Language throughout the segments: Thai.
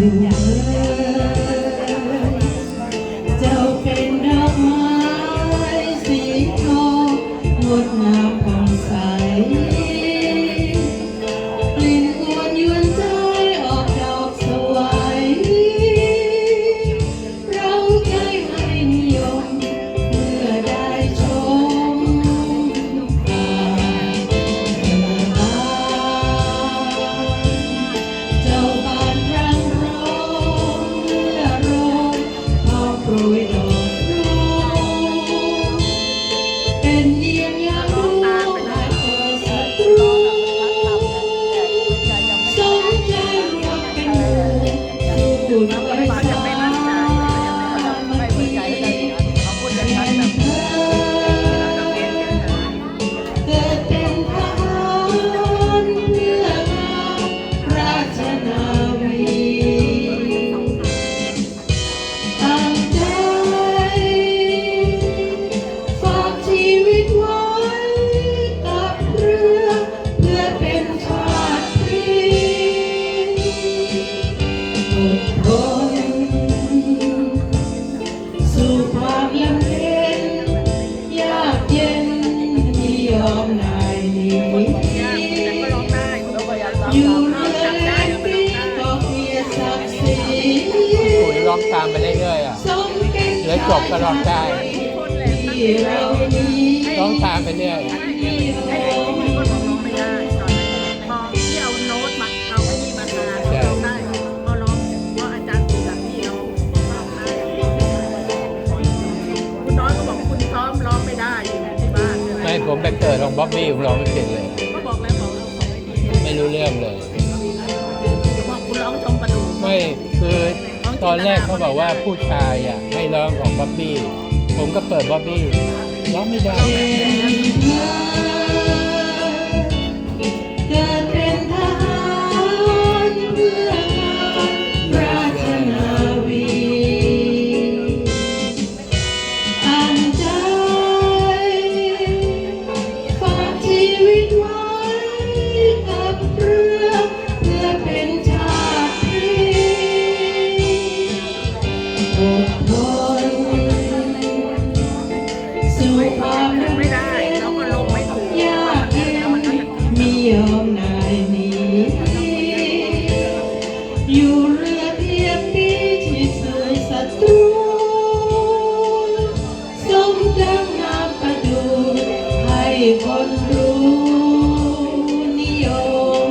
ลือย่างนี้ ร้องตามไปเรื่อยๆอะแล้วจบก็ร้องได้ร้องตามไปเรื่อย เกิดของบ๊อบบี้ร้องไม่เป็นเลยไม่รู้เรื่องเลยคุณร้องชมปานุไม่คือตอนแรกเขาบอกว่าผู้ชายอะให้ร้องของบ๊อบบี้ ผมก็เปิดบ๊อบบี้ร้องไม่ได้ อยู่เรือเทียบปีที่เสยศัตรูสมดังน้ำประดูให้คนรู้นิยม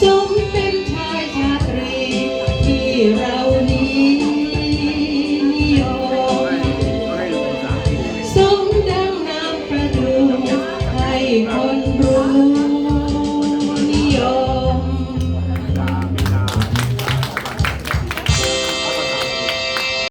สมเป็นชายชาตรีที่รัก